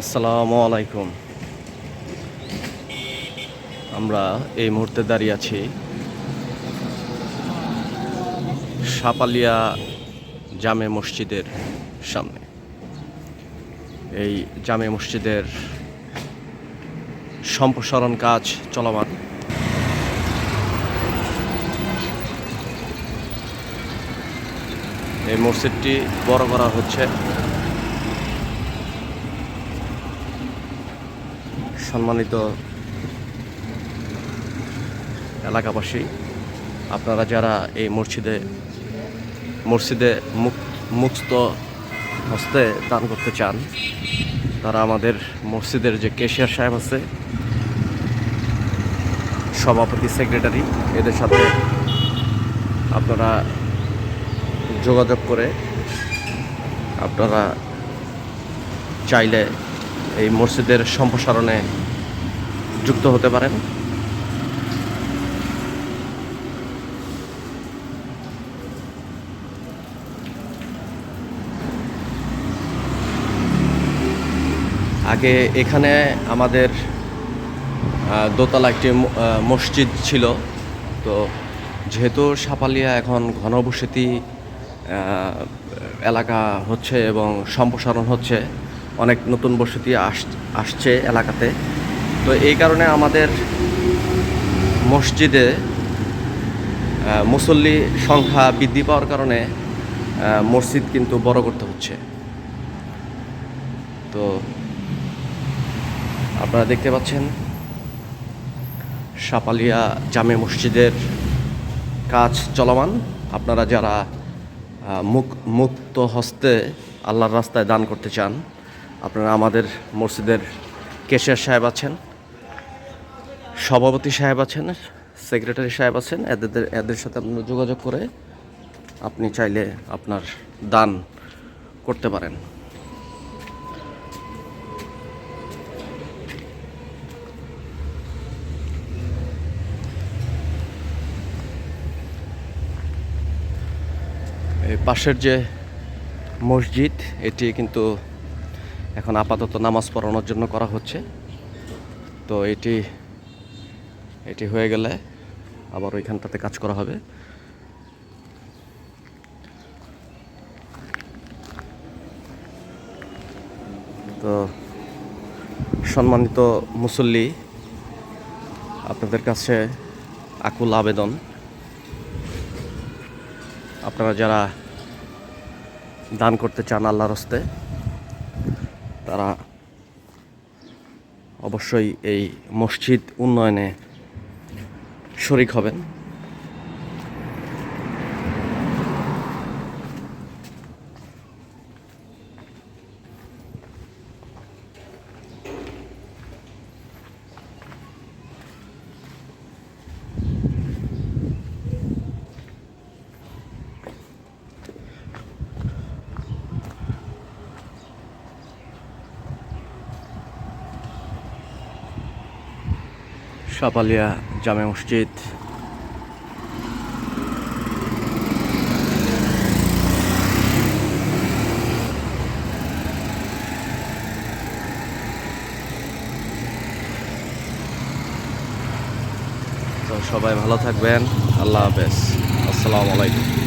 আসসালামু আলাইকুম। আমরা এই মুহূর্তে দাঁড়িয়ে আছি সাপালিয়া জামে মসজিদের সামনে। এই জামে মসজিদের সম্প্রসারণ কাজ চলমান। এই মসজিদটি বড় করা হচ্ছে সম্মানিত এলাকাবাসী, আপনারা যারা এই মসজিদে মসজিদে মুক- মুক্ত হস্তে দান করতে চান, তারা আমাদের মসজিদের যে কেশিয়ার সাহেব আছে, সভাপতি, সেক্রেটারি, এদের সাথে আপনারা যোগাযোগ করে আপনারা চাইলে এই মসজিদের সম্প্রসারণে যুক্ত হতে পারেন। আগে এখানে আমাদের দোতলা একটি মসজিদ ছিল। তো যেহেতু সাপালিয়া এখন ঘনবসতি এলাকা হচ্ছে এবং সম্প্রসারণ হচ্ছে অনেক নতুন বসতি আস- আসছে এলাকাতে। তো এই কারণে আমাদের মসজিদে মুসল্লি সংখ্যা বৃদ্ধি পাওয়ার কারণে মসজিদ কিন্তু বড় করতে হচ্ছে। তো আপনারা দেখতে পাচ্ছেন, সাপালিয়া জামে মসজিদের কাজ চলমান। আপনারা যারা মুক্ত হস্তে আল্লাহর রাস্তায় দান করতে চান আপনারা আমাদের মসজিদের কেশিয়ার সাহেব আছেন, সভাপতি সাহেব আছেন, সেক্রেটারি সাহেব আছেন। এদের এদের সাথে আপনারা যোগাযোগ করে আপনি চাইলে আপনার দান করতে পারেন। পাশের যে মসজিদ, এটি কিন্তু এখন আপাতত নামাজ পড়ানোর জন্য করা হচ্ছে। তো এটি এটি হয়ে গেলে আবার ওইখানটাতে কাজ করা হবে। তো সম্মানিত মুসল্লি, আপনাদের কাছে আকুল আবেদন। আপনারা যারা দান করতে চান আল্লাহর হস্তে তারা অবশ্যই এই মসজিদ উন্নয়নে শরিক হবেন। সাপালিয়া জামে মসজিদ। তো সবাই ভালো থাকবেন। আল্লাহ হাফেজ। আসসালামু আলাইকুম।